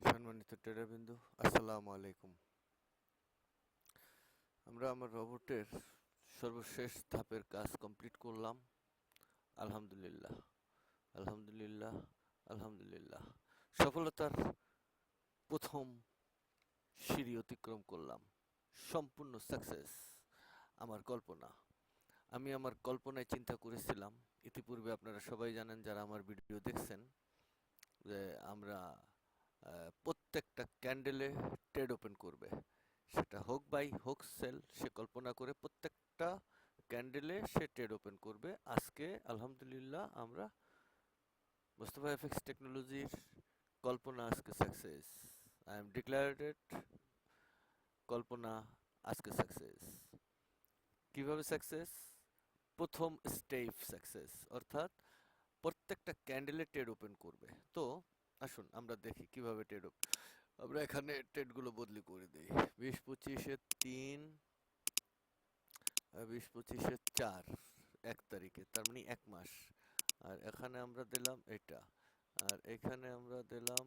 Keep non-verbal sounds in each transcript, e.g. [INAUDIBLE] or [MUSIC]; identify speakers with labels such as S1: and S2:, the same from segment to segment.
S1: সম্মানিত টেরাবিন্দু আসসালামু আলাইকুম আমরা আমার রোবটের সর্বশেষ ধাপের কাজ কমপ্লিট করলাম আলহামদুলিল্লাহ আলহামদুলিল্লাহ আলহামদুলিল্লাহ সফলতার প্রথম সিঁড়ি অতিক্রম করলাম সম্পূর্ণ সাকসেস আমার কল্পনা আমি আমার কল্পনায় চিন্তা করেছিলাম ইতিপূর্বে আপনারা সবাই জানেন যারা আমার ভিডিও দেখছেন যে আমরা প্রত্যেকটা ক্যান্ডেলে ট্রেড ওপেন করবে। সেটা হোক বাই হোক সেল, সে কল্পনা করে প্রত্যেকটা ক্যান্ডেলে সে ট্রেড ওপেন করবে। আজকে আলহামদুলিল্লাহ আমরা মোস্তফা এফএক্স টেকনোলজির কল্পনা আজকে সাকসেস আই এম ডিক্লারেটেড কল্পনা আজকে সাকসেস কীভাবে সাকসেস প্রথম স্টেপ সাকসেস অর্থাৎ প্রত্যেকটা ক্যান্ডেলে ট্রেড ওপেন করবে। তো আসুন আমরা দেখি কীভাবে ট্রেড আমরা এখানে ট্রেডগুলো বদলি করে দিই। বিশ পঁচিশে তিন বিশ পঁচিশে চার এক তারিখে তার মানে এক মাস। আর এখানে আমরা দিলাম এটা আর এখানে আমরা দিলাম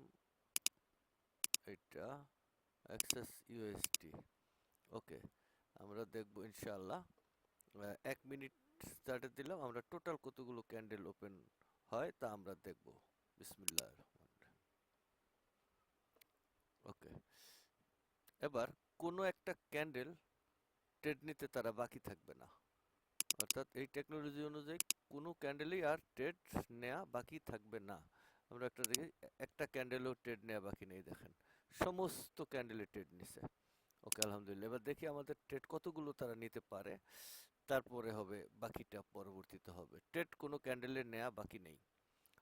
S1: এটা অ্যাক্সেস ইউএসটি ওকে আমরা দেখব ইনশাআল্লাহ। আহ, এক মিনিট স্টার্টে দিলাম, আমরা টোটাল কতগুলো ক্যান্ডেল ওপেন হয় তা আমরা দেখব। বিসমিল্লাহ ওকে। এবার কোনো একটা ক্যান্ডেল ট্রেড নিতে তারা বাকি থাকবে না। অর্থাৎ এই টেকনোলজি অনুযায়ী কোনো ক্যান্ডেলই আর ট্রেড নেওয়া বাকি থাকবে না। আমরা একটা দেখি, একটা ক্যান্ডেলও ট্রেড নেওয়া বাকি নেই, দেখেন। সমস্ত ক্যান্ডেলে ট্রেড নিছে। ওকে, আলহামদুলিল্লাহ। এবার দেখি আমাদের ট্রেড কতগুলো তারা নিতে পারে। তারপরে হবে, বাকিটা পরবর্তীতে হবে। ট্রেড কোনো ক্যান্ডেলের নেওয়া বাকি নেই।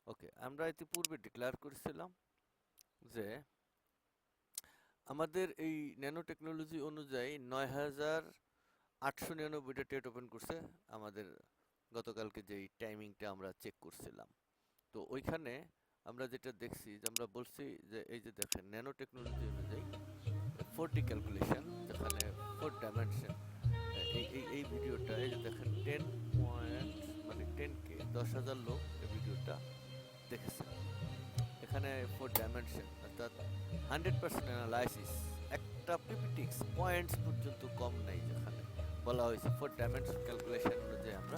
S1: ওকে আমরা ইতিপূর্বে ডিক্লেয়ার করেছিলাম যে আমাদের এই ন্যানো টেকনোলজি অনুযায়ী নয় হাজার আটশো নিরানব্বইটা ট্রেড ওপেন করছে আমাদের গতকালকে যেই টাইমিংটা আমরা চেক করছিলাম। তো ওইখানে আমরা যেটা দেখছি যে আমরা বলছি যে এই যে দেখেন ন্যানো টেকনোলজি অনুযায়ী ফোর ডি ক্যালকুলেশন যেখানে ফোর ডাইমেনশন এই এই ভিডিওটা, এই যে দেখেন টেন পয়েন্ট মানে টেন কে দশ হাজার লোক এই ভিডিওটা দেখেছে। এখানে ফোর ডাইমেনশন অর্থাৎ হান্ড্রেড পার্সেন্ট অ্যানালাইসিস একটা পিপিটিক্স পয়েন্টস পর্যন্ত কম নাই যেখানে বলা হয়েছে। ফোর ডাইমেনশন ক্যালকুলেশন অনুযায়ী আমরা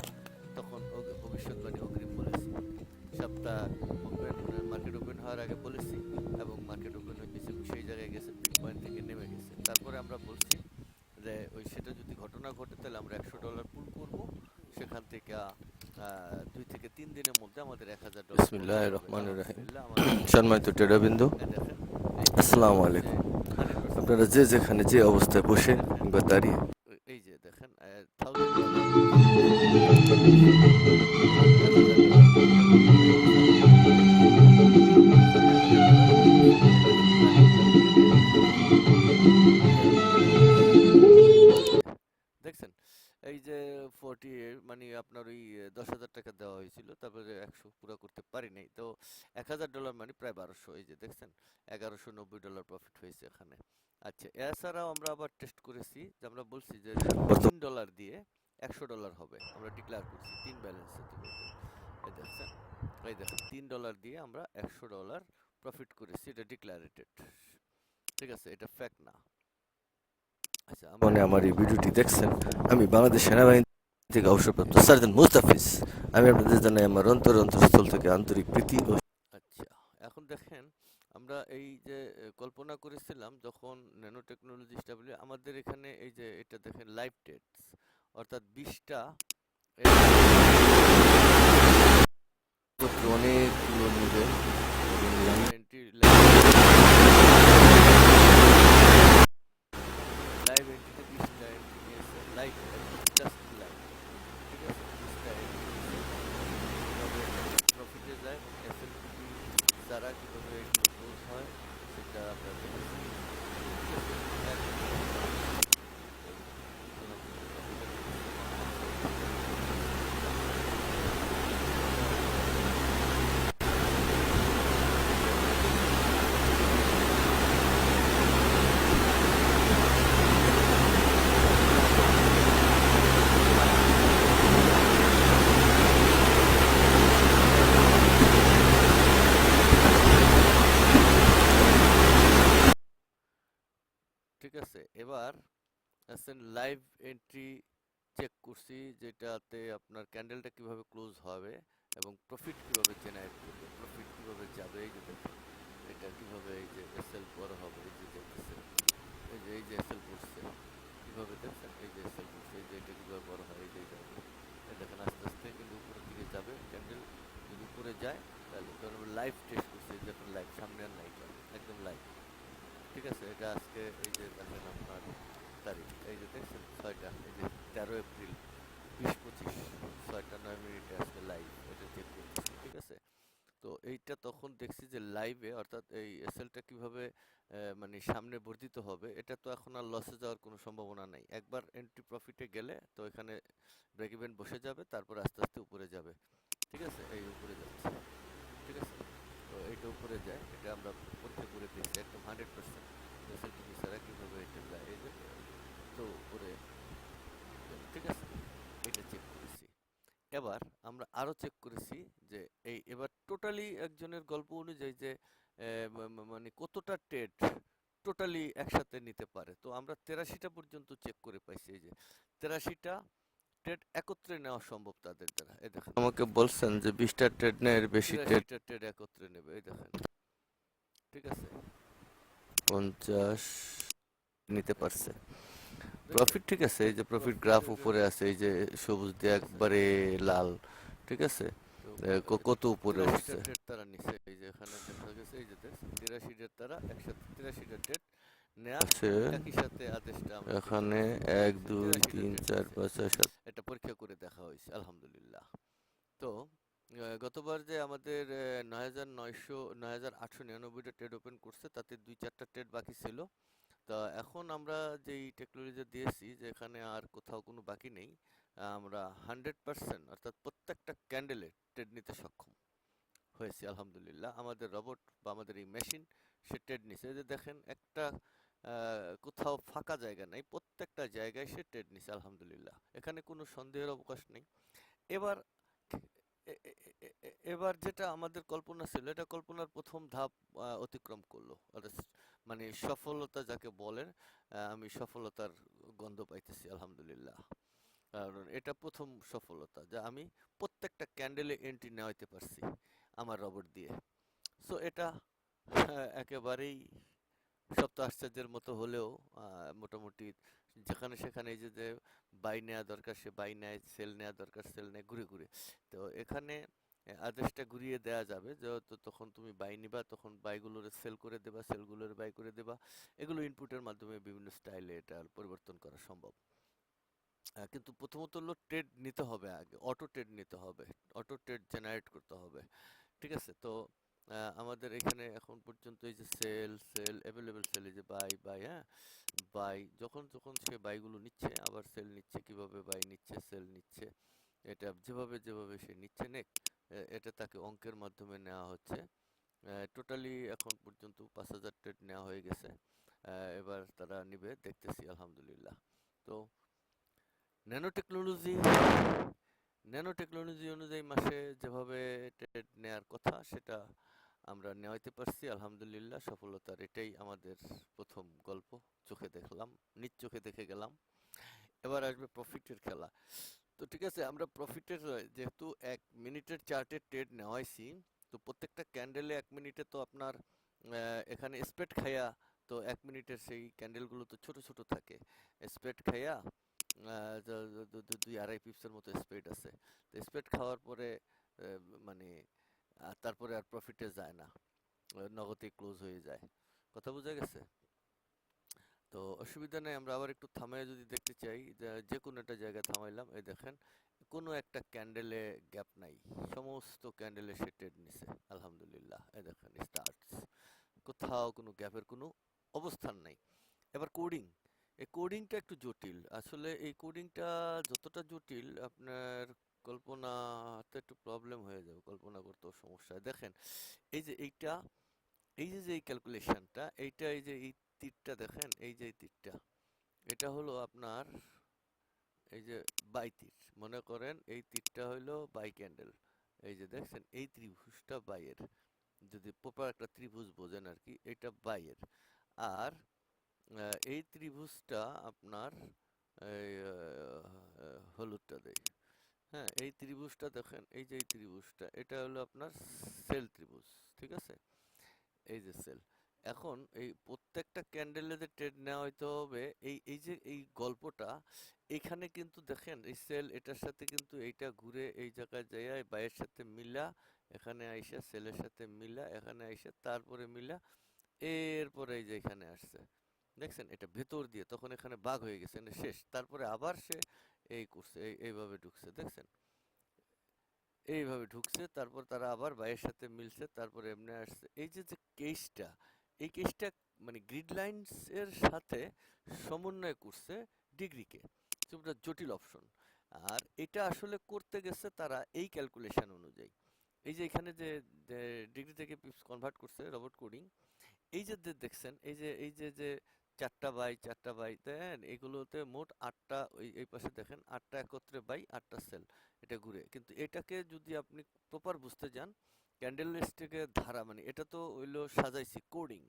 S1: তখন ভবিষ্যৎবাণী অগ্রিম বলেছি। সপ্তাহ মার্কেট ওপেন হওয়ার আগে বলেছি এবং মার্কেট ওপেন হয়ে গেছে এবং সেই জায়গায় গেছে পয়েন্ট থেকে নেমে গেছে তারপরে আমরা বলছি যে ওই সেটা যদি ঘটনা ঘটে তাহলে আমরা একশো ডলার পুল করব সেখান থেকে আহ, দুই থেকে তিন দিনের মধ্যে আমাদের এক হাজার ডলার
S2: বিসমিল্লাহির রহমানির রহিম।
S1: আমাদের [CLEARS THROAT]
S2: সম্মানিত ট্রেডারবৃন্দ
S1: এই দেখেন, এই
S2: আসসালামু আলাইকুম।
S1: 100%
S2: আপনারা যে যেখানে যে অবস্থায় বসে বা দাঁড়িয়ে
S1: এই যে ফোরটি মানে আপনার ওই দশ হাজার টাকা দেওয়া হয়েছিল, তারপরে একশো পুরো করতে পারি নাই। তো এক হাজার ডলার মানে প্রায় বারোশো, এই যে দেখছেন? এগারোশো নব্বই ডলার প্রফিট হয়েছে এখানে। আচ্ছা এছাড়াও আমরা আবার টেস্ট করেছি যে আমরা বলছি যে তিন ডলার দিয়ে একশো ডলার হবে। আমরা ডিক্লেয়ার করছি তিন ব্যালেন্স এই দেখছেন? এই দেখেন, তিন ডলার দিয়ে আমরা একশো ডলার প্রফিট করেছি। এটা ডিক্লারেটেড ঠিক আছে, এটা ফ্যাক্ট না। আচ্ছা
S2: মানে আমার এই ভিডিওটি দেখছেন। আমি বাংলাদেশ সেনাবাহিনী থেকে অবসরপ্রাপ্ত সার্জন মুস্তাফিজ। আমি আপনাদের জানাই আমার অন্তর অন্তরস্থল থেকে আন্তরিক প্রীতি ও
S1: আচ্ছা এখন দেখেন, আমরা এই যে কল্পনা করেছিলাম যখন ন্যানো টেকনোলজি স্টাবলি আমাদের এখানে এই যে, এটা দেখেন লাইভ টেটস অর্থাৎ বিশটা
S2: অনেকগুলো নিবে
S1: লাইভ এন্ট্রিতে বিশটা এন্ট্রি নিয়েছে লাইভ জাস্ট লাইভ ঠিক আছে বিশটা এন্ট্রি প্রফিটে যায় এসএলপি দ্বারা কীভাবে এগুলো ক্লোজ হয় সেটা আমরা দেখেছি ঠিক আছে? এখন আসেন লাইভ এন্ট্রি চেক করছি, যেটাতে আপনার ক্যান্ডেলটা কীভাবে ক্লোজ হবে এবং প্রফিট কীভাবে জেনারেট করবে প্রফিট কীভাবে যাবে, এই যে এটা কীভাবে এই যে এসএল বড় হবে, এই যে দেখতেছেন, এই যে এই যে এসএল পড়ছে কীভাবে দেখছেন, এই যে এসএল পড়ছে এই যে এটা কীভাবে বড় হয়, এই যে এই দেখেন আস্তে আস্তে কিন্তু উপরের দিকে যাবে ক্যান্ডেল যদি উপরে যায়, তাহলে কারণ লাইভ টেস্ট করছে যে এখন লাইভ সামনে আর নাই একদম লাইভ ঠিক আছে? এটা আজকে এই যে দেখেন আপনার তারিখ। এই যে দেখছেন, ছয়টা, এই যে তেরো এপ্রিল, বিশ পঁচিশ, ছয়টা, নয় মিনিটে আজকে লাইভ এটা চেক ঠিক আছে? তো এইটা তখন দেখছি যে লাইভে অর্থাৎ এই এসএলটা কীভাবে মানে সামনে বর্ধিত হবে, এটা তো এখন আর লসে যাওয়ার কোনো সম্ভাবনা নাই। একবার এন্ট্রি প্রফিটে গেলে, তো এখানে ব্রেক ইভেন বসে যাবে, তারপর আস্তে আস্তে উপরে যাবে, ঠিক আছে? এই উপরে যাচ্ছে, ঠিক আছে? তো এইটা উপরে যায়, এটা আমরা পরীক্ষা করে দেখছি, একদম হান্ড্রেড পার্সেন্ট এসএলটিপি ছাড়া কীভাবে এটা যায় এই যে তো উপরে গেল, ঠিক আছে এটা চেক করেছি এবার আমরা আরও চেক করেছি যে এই এবার টোটালি একজনের গল্প অনুযায়ী যে মানে কতটা ট্রেড টোটালি একসাথে নিতে পারে। তো আমরা তেরাশিটা পর্যন্ত চেক করে পাইছি এই যে তেরাশিটা ট্রেড একত্রে নেওয়া সম্ভব তাদের দ্বারা। এই দেখেন। আমাকে বলছেন যে বিশটা ট্রেড নেয় এর বেশি ট্রেড ট্রেড একত্রে নেবে এই দেখেন। ঠিক আছে? পঞ্চাশ নিতে পারছে। প্রফিট ঠিক আছে এই যে প্রফিট গ্রাফ উপরে আছে এই যে সবুজ দিয়ে একবারে লাল ঠিক আছে? কত উপরে উঠছে? তারা নিচে এই যে এখানে দেখা গেছে এই যে তিরাশি ডেট তারা একসাথে তিরাশিটা ডেট
S2: এখানে এক দুই তিন চার পাঁচ ছয় সাত।
S1: এটা পরীক্ষা করে দেখা হয়েছে আলহামদুলিল্লাহ। তো গতবার যে আমাদের নয় হাজার নয়শো নয় হাজার আটশো নিরানব্বইটা ট্রেড ওপেন করছে তাতে দুই চারটা ট্রেড বাকি ছিল। তা এখন আমরা যেই টেকনোলজি দিয়েছি যে এখানে আর কোথাও কোনো বাকি নেই, আমরা হান্ড্রেড পার্সেন্ট অর্থাৎ প্রত্যেকটা ক্যান্ডেলে ট্রেড নিতে সক্ষম হয়েছি, আলহামদুলিল্লাহ। আমাদের রবট বা আমাদের এই মেশিন সে ট্রেড নিছে। যে দেখেন, একটা কোথাও ফাঁকা জায়গা নাই, প্রত্যেকটা জায়গায় সে ট্রেড নিছে, আলহামদুলিল্লাহ। এখানে কোনো সন্দেহের অবকাশ নেই। এবার এবার যেটা আমাদের কল্পনা ছিল, এটা কল্পনার প্রথম ধাপ অতিক্রম করল। মানে সফলতা যাকে বলেন আমি সফলতার গন্ধ পাইতেছি আলহামদুলিল্লাহ। কারণ এটা প্রথম সফলতা যা আমি প্রত্যেকটা ক্যান্ডেলে এন্ট্রি নেওয়াইতে পারছি আমার রবট দিয়ে। সো এটা আহ, একেবারেই সপ্ত আশ্চর্যের মতো হলেও মোটামুটি যেখানে সেখানে যে যে বাই নেওয়া দরকার সে বাই নেয় সেল নেওয়া দরকার সেল নেয় ঘুরে ঘুরে। তো এখানে আদেশটা ঘুরিয়ে দেওয়া যাবে। যেহেতু তখন তুমি বাই নিবা, তখন বাইগুলোর সেল করে দেবা সেলগুলোর বাই করে দেবা। এগুলো ইনপুটের মাধ্যমে বিভিন্ন স্টাইলে এটা পরিবর্তন করা সম্ভব। কিন্তু প্রথমত হলো ট্রেড নিতে হবে আগে অটো ট্রেড নিতে হবে অটো ট্রেড জেনারেট করতে হবে, ঠিক আছে? তো আমাদের এখানে এখন পর্যন্ত এই যে সেল সেল অ্যাভেলেবেল সেল এই যে বাই বাই হ্যাঁ? বাই যখন যখন সে বাইগুলো নিচ্ছে, আবার সেল নিচ্ছে, কীভাবে বাই নিচ্ছে সেল নিচ্ছে, এটা যেভাবে যেভাবে সে নিচ্ছে নেক এটা তাকে অঙ্কের মাধ্যমে নেওয়া হচ্ছে। টোটালি এখন পর্যন্ত পাঁচ হাজার ট্রেড নেওয়া হয়ে গেছে। এবার তারা নিবে, দেখতেছি, আলহামদুলিল্লাহ। তো ন্যানো টেকনোলজি ন্যানো টেকনোলজি অনুযায়ী মাসে যেভাবে ট্রেড নেওয়ার কথা, সেটা আমরা নেওয়াইতে পারছি, আলহামদুলিল্লাহ, সফলতার এটাই আমাদের প্রথম গল্প। চোখে দেখলাম, নিজ চোখে দেখে গেলাম। এবার আসবে প্রফিটের খেলা। তো ঠিক আছে, আমরা প্রফিটের যেহেতু এক মিনিটের চার্টের ট্রেড নেওয়াইছি, তো প্রত্যেকটা ক্যান্ডেলে এক মিনিটে তো আপনার এখানে স্প্রেড খাইয়া তো এক মিনিটের সেই ক্যান্ডেলগুলো তো ছোট ছোট থাকে। স্প্রেড খাইয়া দুই আড়াই পিপসের মতো স্প্রেড আছে। তো স্প্রেড খাওয়ার পরে মানে তারপরে আর প্রফিটে যায় না নগদে ক্লোজ হয়ে যায়। কথা বোঝা গেছে? তো অসুবিধা নেই, আমরা আবার একটু থামায় যদি দেখতে চাই, যে কোনো একটা জায়গায় থামাইলাম, এই দেখেন, কোনো একটা ক্যান্ডেলে গ্যাপ নাই, সমস্ত ক্যান্ডেলে সে ট্রেড নিছে, আলহামদুলিল্লাহ, এই দেখেন স্টার্টস কোথাও কোনো গ্যাপের কোনো অবস্থান নাই। এবার কোডিং এই কোডিংটা একটু জটিল, আসলে এই কোডিংটা যতটা জটিল, আপনার কল্পনাতে একটু প্রবলেম হয়ে যাবে, কল্পনা করতেও সমস্যা দেখেন, এই যে এইটা, এই যে যে এই ক্যালকুলেশনটা এইটা এই যে এই তীরটা দেখেন, এই যে তীরটা। এটা হলো আপনার এই যে বাই তীর। মনে করেন এই তীরটা হলো বাই ক্যান্ডেল। এই যে দেখছেন, এই ত্রিভুজটা বাইয়ের। যদি প্রপার একটা ত্রিভুজ বোঝেন আর কি, এটা বাইয়ের। আর এই ত্রিভুজটা আপনার হলুদটা দেই। হ্যাঁ এই ত্রিভুজটা দেখেন, এই যে এই ত্রিভুজটা, এটা হলো আপনার সেল ত্রিভুজ, ঠিক আছে? এই যে সেল। এখন এই প্রত্যেকটা ক্যান্ডেলে যে ট্রেড নেওয়া হইতে হবে, এই এই যে, এই গল্পটা, এখানে কিন্তু দেখেন এই সেল এটার সাথে কিন্তু এইটা ঘুরে এই জায়গায় যায় বাইয়ের সাথে মিলা, এখানে আইসা সেলের সাথে মিলা, এখানে আইসা তারপরে মিলা, এরপরে এই যে এখানে আসছে। দেখছেন? এটা ভেতর দিয়ে তখন এখানে বাঘ হয়ে গেছে মানে শেষ। তারপরে আবার সে এই করছে, এই, এইভাবে ঢুকছে, দেখছেন? এইভাবে ঢুকছে, তারপর তারা আবার বাইয়ের সাথে মিলছে, তারপরে এমনি আসছে। এই যে যে কেসটা এই কেসটা মানে গ্রিড লাইন্স এর সাথে সমন্বয় করছে ডিগ্রিকে যেটা জটিল অপশন আর এটা আসলে করতে গেছে তারা এই ক্যালকুলেশন অনুযায়ী। এই যে এখানে যে ডিগ্রি থেকে পিপস কনভার্ট করছে রবট কোডিং এই যে দেখছেন, এই যে এই যে যে চারটা বাই চারটা বাই দেন এগুলোতে মোট আটটা, ওই, এই পাশে দেখেন, আটটা একত্রে বাই আটটা সেল এটা ঘুরে। কিন্তু এটাকে যদি আপনি প্রপার বুঝতে যান ক্যান্ডেল স্টিকের ধারা মানে এটা তো হইল সাজাইছি কোডিং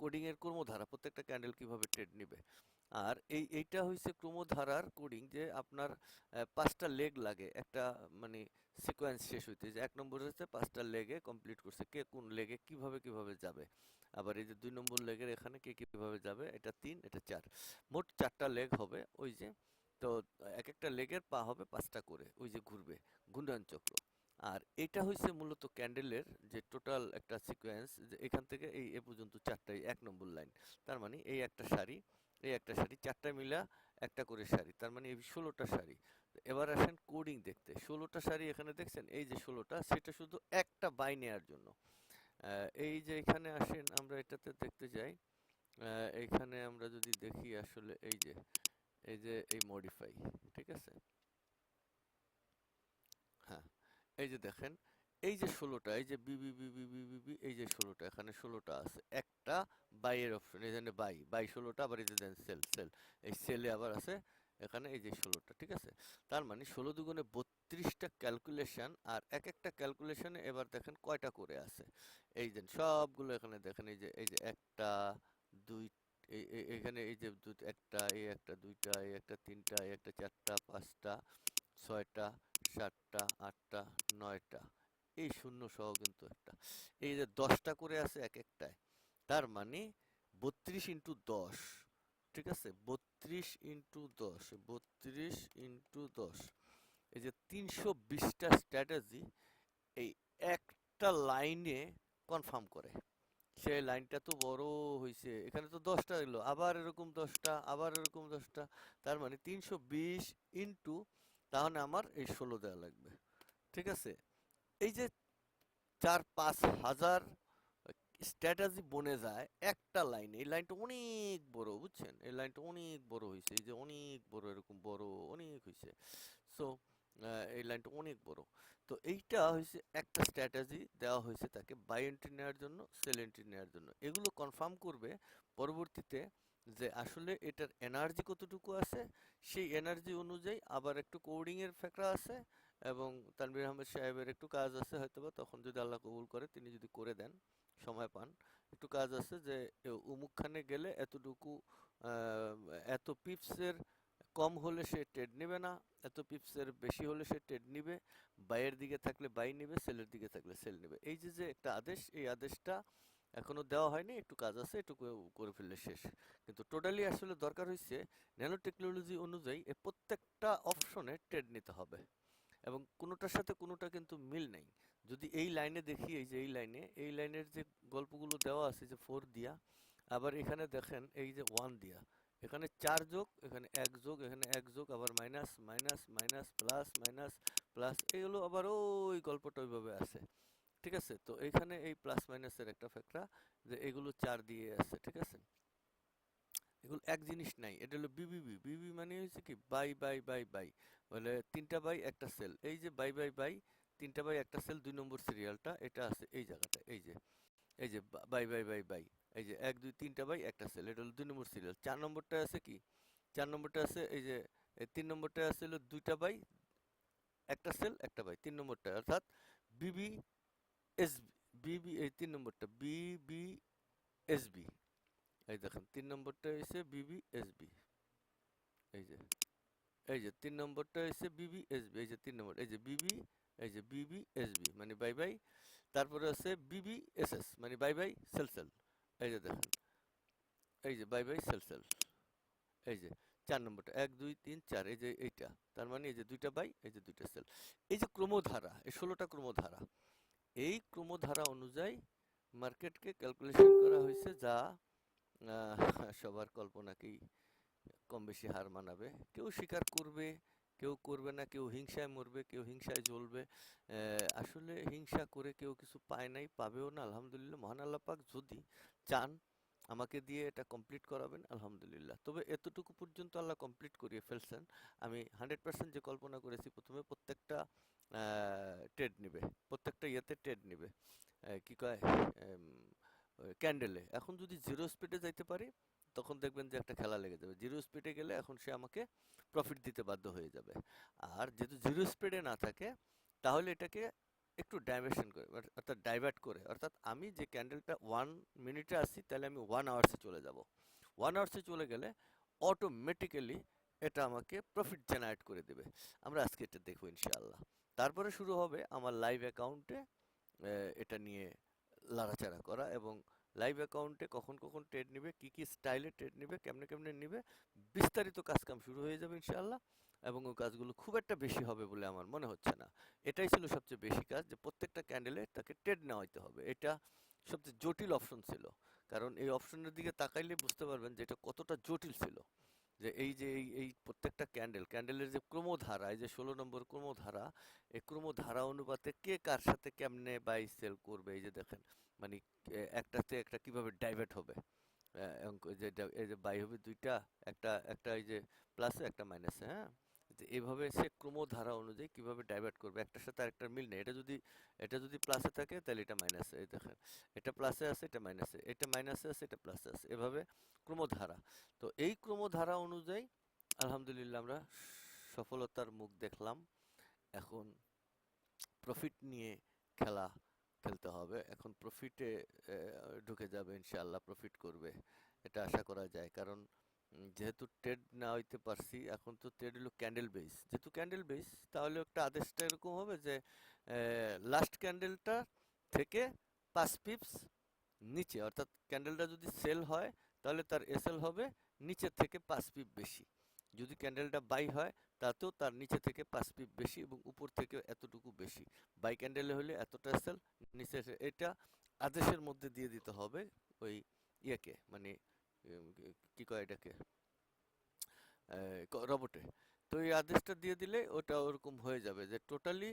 S1: কোডিং এর ক্রমধারা, প্রত্যেকটা ক্যান্ডেল কীভাবে ট্রেড নিবে? আর এই, এইটা হইছে ক্রমধারার কোডিং যে আপনার পাঁচটা লেগ লাগে, একটা মানে সিকোয়েন্স শেষ হইতে, যে এক নম্বর হচ্ছে পাঁচটা লেগে কমপ্লিট করছে, কে কোন লেগে কীভাবে কীভাবে যাবে? আবার এই যে দুই নম্বর লেগের এখানে কে কীভাবে যাবে? এটা তিন, এটা চার। মোট চারটা লেগ হবে, ওই যে, তো এক একটা লেগের পা হবে পাঁচটা করে, ওই যে ঘুরবে ঘূর্ণয়ন চক্র। আর এটা হইছে মূলত ক্যান্ডেলের যে টোটাল একটা সিকোয়েন্স যে এখান থেকে এই, এ পর্যন্ত চারটাই এক নম্বর লাইন। তার মানে এই একটা শাড়ি, এই একটা শাড়ি চারটা মিলা একটা করে শাড়ি, তার মানে এই ষোলোটা সারি এবার আসেন কোডিং দেখতে, ষোলোটা শাড়ি এখানে দেখছেন, এই যে ষোলোটা, সেটা শুধু একটা বাই নেয়ার জন্য। এই যে এখানে আসেন, আমরা এটাতে দেখতে যাই। এখানে আমরা যদি দেখি আসলে এই যে এই যে এই মডিফাই ঠিক আছে? হ্যাঁ। এই যে দেখেন এই যে ষোলোটা এই যে বিবি বিবি বিবি বি এই যে ষোলোটা এখানে ষোলোটা আছে একটা বাইয়ের অপশন এখানে বাই বাই ষোলোটা আবার এই যে দেন সেল সেল এই সেলে আবার আছে এখানে এই যে ষোলোটা ঠিক আছে তার মানে ষোলো দুগুণে বত্রিশটা ক্যালকুলেশন আর এক একটা ক্যালকুলেশনে এবার দেখেন কয়টা করে আছে এই যে সবগুলো এখানে দেখেন এই যে এই যে একটা দুই এখানে এই যে একটা এই একটা দুইটা এই একটা তিনটা এই একটা চারটা পাঁচটা ছয়টা সাতটা আটটা, নয়টা, এই শূন্য সহ কিন্তু একটা। এই যে দশটা করে আছে এক একটায়, তার মানে বত্রিশ ইন্টু দশ, ঠিক আছে? বত্রিশ ইন্টু দশ, বত্রিশ ইন্টু দশ। এই যে তিনশো বিশটা স্ট্র্যাটেজি এই একটা লাইনে কনফার্ম করে। সেই লাইনটা তো বড় হয়েছে এখানে তো দশটা এলো, আবার এরকম দশটা, আবার এরকম দশটা, তার মানে তিনশো বিশ ইন্টু তাহলে আমার এই ষোলো দেওয়া লাগবে। ঠিক আছে? এই যে চার পাঁচ হাজার স্ট্র্যাটাজি বনে যায়, একটা লাইন, এই লাইনটা অনেক বড়, বুঝছেন? এই লাইনটা অনেক বড় হয়েছে এই যে অনেক বড়, এরকম বড়, অনেক হয়েছে সো এই লাইনটা অনেক বড়। তো এইটা হয়েছে একটা স্ট্র্যাটাজি দেওয়া হয়েছে তাকে বাই এন্ট্রি নেওয়ার জন্য, সেল এন্ট্রি নেওয়ার জন্য। এগুলো কনফার্ম করবে পরবর্তীতে যে আসলে এটার এনার্জি কতটুকু আছে, সেই এনার্জি অনুযায়ী আবার একটু কোডিং এর ফ্যাক্টর আছে এবং তানভীর আহমেদ সাহেবের একটু কাজ আছে হয়তোবা, তখন যদি আল্লাহ কবুল করে তিনি যদি করে দেন, সময় পান। একটু কাজ আছে যে অমুকখানে গেলে এতটুকু এত পিপসের কম হলে সে ট্রেড নেবে না, এত পিপসের বেশি হলে সে ট্রেড নিবে, বাইয়ের দিকে থাকলে বাই নেবে সেলের দিকে থাকলে সেল নেবে। এই যে যে একটা আদেশ, এই আদেশটা এখনও দেওয়া হয়নি, একটু কাজ আছে একটু করে- ফেললে শেষ। কিন্তু টোটালি আসলে দরকার হয়েছে ন্যানো টেকনোলজি অনুযায়ী এ প্রত্যেকটা অপশনে ট্রেড নিতে হবে। এবং কোনোটার সাথে কোনোটা কিন্তু মিল নেই। যদি এই লাইনে দেখি, এই যে এই লাইনে এই লাইনের যে গল্পগুলো দেওয়া আছে, যে ফোর দিয়া, আবার এখানে দেখেন এই যে ওয়ান দিয়া। এখানে চার যোগ, এখানে এক যোগ, এখানে এক যোগ, আবার minus minus minus plus minus plus এগুলো আবার ওই গল্পটা ওইভাবে আছে। ঠিক আছে? তো এইখানে এই প্লাস মাইনাসের একটা ফ্যাক্টর যে এগুলো চার দিয়ে আছে, ঠিক আছে? এগুলো এক জিনিস নাই, এটা হলো বিবিবি বিবি মানে হচ্ছে কি বাই বাই বাই বাই বলে তিনটা বাই একটা সেল এই যে বাই বাই বাই তিনটা বাই একটা সেল দুই নম্বর সিরিয়ালটা এটা আছে এই জায়গাটা এই যে এই যে বাই বাই বাই বাই এই যে এক, দুই, তিনটা বাই একটা সেল এটা হলো দুই নম্বর সিরিয়াল চার নম্বরটা আছে কি? চার নম্বরটা আছে এই যে তিন নম্বরটা আছে হলো দুইটা বাই একটা সেল একটা বাই তিন নম্বরটা, অর্থাৎ বিবি এস বিবি এই তিন নম্বরটা বিবি এসবি এই দেখেন, তিন নম্বরটা হয়েছে বিবি এসবি এই যে এই যে, তিন নম্বরটা হয়েছে বিবি এসবি এই যে তিন নম্বর, এই যে বিবি এই যে বিবি এসবি মানে বাই বাই। তারপরে আছে বিবি এসএস মানে বাই বাই সেল সেল। এই যে দেখেন, এই যে বাই বাই সেল সেল। এই যে, চার নম্বরটা, এক, দুই, তিন, চার, এই যে এইটা। তার মানে এই যে দুইটা বাই, এই যে দুইটা সেল। এই যে ক্রমধারা, এই ষোলোটা ক্রমধারা। এই ক্রমধারা অনুযায়ী মার্কেটকে ক্যালকুলেশন করা হয়েছে যা সবার কল্পনাকেই কম বেশি হার মানাবে। কেউ স্বীকার করবে, কেউ করবে না, কেউ হিংসায় মরবে, কেউ হিংসায় জ্বলবে। আসলে হিংসা করে কেউ কিছু পায় নাই, পাবেও না, আলহামদুলিল্লাহ। মহান আল্লাহ পাক যদি চান, আমাকে দিয়ে এটা কমপ্লিট করাবেন, আলহামদুলিল্লাহ। তবে এতটুকু পর্যন্ত আল্লাহ কমপ্লিট করিয়ে ফেলছেন। আমি হান্ড্রেড পার্সেন্ট যে কল্পনা করেছি, প্রথমে প্রত্যেকটা ট্রেড নিবে। প্রত্যেকটা ইয়েতে ট্রেড নিবে। কি কয়? ক্যান্ডেলে এখন যদি জিরো স্পিডে যাইতে পারি, তখন দেখবেন যে একটা খেলা লেগে যাবে। জিরো স্পিডে গেলে এখন সে আমাকে প্রফিট দিতে বাধ্য হয়ে যাবে। আর যেহেতু জিরো স্পিডে না থাকে, তাহলে এটাকে একটু ডাইভার্সন করে অর্থাৎ- অর্থাৎ ডাইভার্ট করে। অর্থাৎ আমি যে ক্যান্ডেলটা ওয়ান মিনিটে আসছি, তাহলে আমি ওয়ান আওয়ার্সে চলে যাব। ওয়ান আওয়ার্সে চলে গেলে অটোমেটিক্যালি এটা আমাকে প্রফিট জেনারেট করে দেবে। আমরা আজকে এটা দেখব ইনশাআল্লাহ। তারপরে শুরু হবে আমার লাইভ অ্যাকাউন্টে এটা নিয়ে লাড়াচাড়া করা এবং লাইভ অ্যাকাউন্টে কখন কখন ট্রেড নেবে, কি কি স্টাইলে ট্রেড নেবে, কেমনে কেমনে নেবে, বিস্তারিত কাজকাম শুরু হয়ে যাবে ইনশাআল্লাহ এবং ওই কাজগুলো খুব একটা বেশি হবে বলে আমার মনে হচ্ছে না। এটাই ছিল সবচেয়ে বেশি কাজ যে প্রত্যেকটা ক্যান্ডেলে তাকে ট্রেড নেওয়াইতে হবে। এটা সবচেয়ে জটিল অপশন ছিল। কারণ এই অপশনের দিকে তাকাইলে বুঝতে পারবেন যে এটা কতটা জটিল ছিল। যে এই যে এই এই প্রত্যেকটা ক্যান্ডেল ক্যান্ডেলের যে ক্রমধারা, এই যে ষোলো নম্বর ক্রমধারা, এই ক্রমধারা অনুপাতে কে কার সাথে কেমনে বাই সেল করবে? এই যে দেখেন মানে একটাতে একটা কীভাবে ডাইভার্ট হবে? যে এই যে বাই হবে দুইটা, একটা একটা এই যে প্লাসে একটা মাইনাসে হ্যাঁ? যে এইভাবে সে ক্রমধারা অনুযায়ী কীভাবে ডাইভার্ট করবে? একটার সাথে আরেকটার মিল নেই। এটা যদি এটা যদি প্লাসে থাকে, তাহলে এটা মাইনাসে এই দেখেন। এটা প্লাসে আছে, এটা মাইনাসে এটা মাইনাসে আছে, এটা প্লাসে আছে। এভাবে ক্রমধারা। তো এই ক্রমধারা অনুযায়ী, আলহামদুলিল্লাহ আমরা সফলতার মুখ দেখলাম। এখন প্রফিট নিয়ে খেলা খেলতে হবে। এখন প্রফিটে ঢুকে যাবে, ইনশাআল্লাহ প্রফিট করবে। এটা আশা করা যায়। কারণ যেহেতু ট্রেড না হইতে পারছি, এখন তো ট্রেড হলো ক্যান্ডেল বেস যেহেতু ক্যান্ডেল বেস তাহলে একটা আদেশটা এরকম হবে যে লাস্ট ক্যান্ডেলটা থেকে পাঁচ পিপস নিচে, অর্থাৎ ক্যান্ডেলটা যদি সেল হয়, তাহলে তার এসএল হবে নিচের থেকে পাঁচ পিপ বেশি। যদি ক্যান্ডেলটা বাই হয়, তাতেও তার নিচে থেকে পাঁচ পিপ বেশি এবং উপর থেকে এতটুকু বেশি। বাই ক্যান্ডেলে হলে এতটা এসএল নিচে এটা আদেশের মধ্যে দিয়ে দিতে হবে ওই ইয়েকে মানে কি কয় এটাকে? রবটে। তো এই আদেশটা দিয়ে দিলে ওটা ওরকম হয়ে যাবে যে টোটালি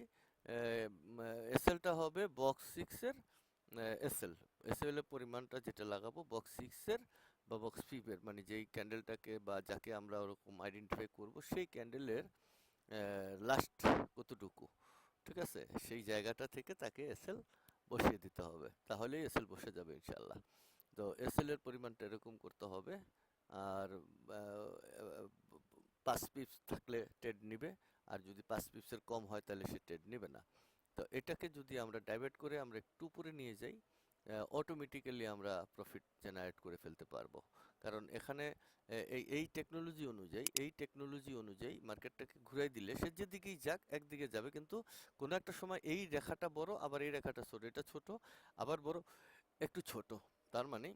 S1: এসএলটা হবে বক্স সিক্সের এসএল এর পরিমাণটা যেটা লাগাবো বক্স সিক্সের বা বক্স ফিপের মানে যেই ক্যান্ডেলটাকে বা যাকে আমরা ওরকম আইডেন্টিফাই করব সেই ক্যান্ডেলের লাস্ট কতটুকু, ঠিক আছে? সেই জায়গাটা থেকে তাকে এসএল বসিয়ে দিতে হবে। তাহলেই এসএল বসে যাবে ইনশাল্লাহ তো এসএল এর পরিমাণটা এরকম করতে হবে। আর পাঁচ পিপস থাকলে ট্রেড নিবে। আর যদি পাঁচ পিপসের কম হয় তাহলে সে ট্রেড নেবে না। তো এটাকে যদি আমরা ডাইভার্ট করে আমরা একটু উপরে নিয়ে যাই অটোমেটিক্যালি আমরা প্রফিট জেনারেট করে ফেলতে পারব। কারণ এখানে এই এই টেকনোলজি অনুযায়ী, এই টেকনোলজি অনুযায়ী মার্কেটটাকে ঘুরাই দিলে সে যেদিকেই যাক একদিকে যাবে। কিন্তু কোনো একটা সময় এই রেখাটা বড়, আবার এই রেখাটা ছোট, এটা ছোট, আবার বড়, একটু ছোট। তার মানে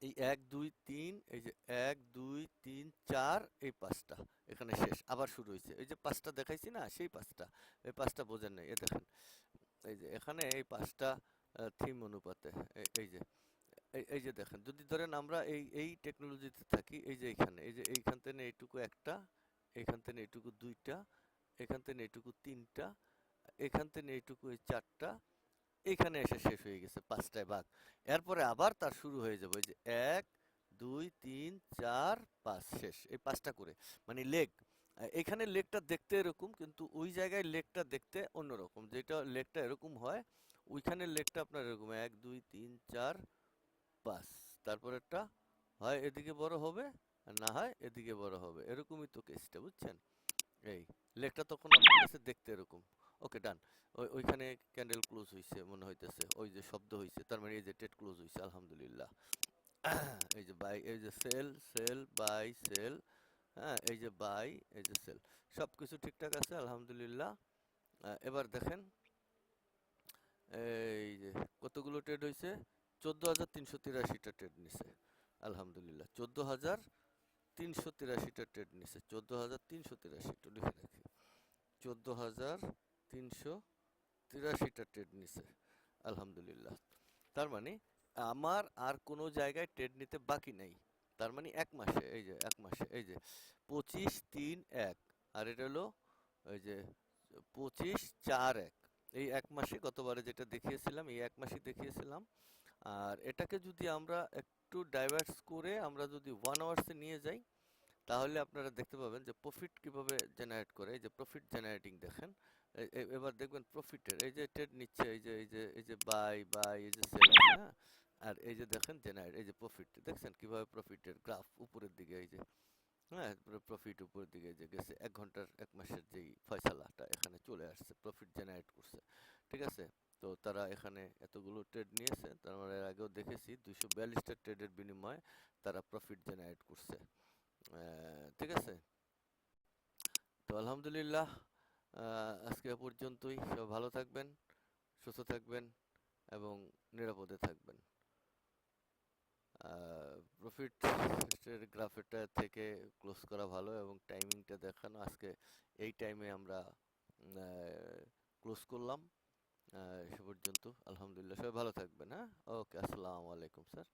S1: এই এক, দুই, তিন, এই যে এক, দুই, তিন, চার, এই পাঁচটা এখানে শেষ। আবার শুরু হয়েছে। এই যে পাঁচটা দেখাইছি না, সেই পাঁচটা। এই পাঁচটা বোঝেন নাই, এ দেখেন। এই যে এখানে এই পাঁচটা থিম অনুপাতে এই- যে এই যে দেখেন, যদি ধরেন আমরা এই এই টেকনোলজিতে থাকি, এই যে এইখানে এই যে এইখান থেকে এইটুকু একটা, এইখান থেকে এইটুকু দুইটা, এখান থেকে এইটুকু তিনটা, এখান থেকে এইটুকু এই চারটা এখানে এসে শেষ হয়ে গেছে পাঁচটায় ভাগ। এরপরে আবার তার শুরু হয়ে যাবে যে এক, দুই, তিন, চার, পাঁচ, শেষ। এই পাঁচটা করে। মানে লেগ এখানে লেগটা দেখতে এরকম, কিন্তু ওই জায়গায় লেগটা দেখতে অন্যরকম। যেটা লেগটা এরকম হয়, ওইখানে লেগটা আপনার এরকম। এক, দুই, তিন, চার, পাঁচ। তারপর একটা হয়, এদিকে বড় হবে আর না হয়, এদিকে বড় হবে। এরকমই তো কেসটা বুঝছেন? এই লেগটা তখন আপনার কাছে দেখতে এরকম। ওকে, ডান। ওই, ওইখানে ক্যান্ডেল ক্লোজ হইছে, মনে হইতেছে। ওই যে শব্দ হইছে, তার মানে এই যে টেট ক্লোজ হইছে, আলহামদুলিল্লাহ। [COUGHS] এই যে বাই এই যে সেল সেল বাই সেল হ্যাঁ এই যে বাই এই যে সেল সব কিছু ঠিকঠাক আছে, আলহামদুলিল্লাহ। এবার দেখেন, এই যে কতগুলো ট্রেড হয়েছে চোদ্দ হাজার তিনশো তিরাশিটা ট্রেড নিছে, আলহামদুলিল্লাহ। চোদ্দ হাজার তিনশো তিরাশিটা ট্রেড নিছে, চোদ্দ হাজার তিনশো তিরাশি একটু লিখে রাখি। চোদ্দ হাজার তিনশো তিরাশিটা ট্রেড নিছে, আলহামদুলিল্লাহ। তার মানে আমার আর কোনো জায়গায় ট্রেড নিতে বাকি নাই। তার মানে এক মাসে, এই যে, এক মাসে, এই যে, পঁচিশ তিন এক, আর এটা হলো ওই যে, পঁচিশ চার এক। এই এক মাসে গতবারে যেটা দেখিয়েছিলাম, এই এক মাসে দেখিয়েছিলাম। আর এটাকে যদি আমরা একটু ডাইভার্স করে আমরা যদি ওয়ান আওয়ার্সে নিয়ে যাই, তাহলে আপনারা দেখতে পাবেন যে প্রফিট কীভাবে জেনারেট করে। এই যে প্রফিট জেনারেটিং দেখেন এবার দেখবেন প্রফিটের এই যে ট্রেড নিচ্ছে, এই যে এই যে এই যে বাই বাই এই যে সেল হ্যাঁ? আর এই যে দেখেন জেনারেট এই যে প্রফিট দেখছেন কীভাবে প্রফিটের গ্রাফ উপরের দিকে, এই যে হ্যাঁ? প্রফিট উপরের দিকে যে গেছে। এক ঘণ্টার, এক মাসের যেই ফয়সালাটা এখানে চলে আসছে প্রফিট জেনারেট করছে। ঠিক আছে? তো তারা এখানে এতগুলো ট্রেড নিয়েছে। তার মানে এর আগেও দেখেছি, দুইশো বিয়াল্লিশটা ট্রেডের বিনিময়ে তারা প্রফিট জেনারেট করছে। ঠিক আছে? তো আলহামদুলিল্লাহ আজকে পর্যন্তই। সব ভালো থাকবেন, সুস্থ থাকবেন এবং নিরাপদে থাকবেন। প্রফিট গ্রাফেরটা থেকে ক্লোজ করা ভালো এবং টাইমিংটা দেখানো। আজকে এই টাইমে আমরা ক্লোজ করলাম। সে পর্যন্ত। আলহামদুলিল্লাহ। সবাই ভালো থাকবেন হ্যাঁ? ওকে আসসালামু আলাইকুম, স্যার।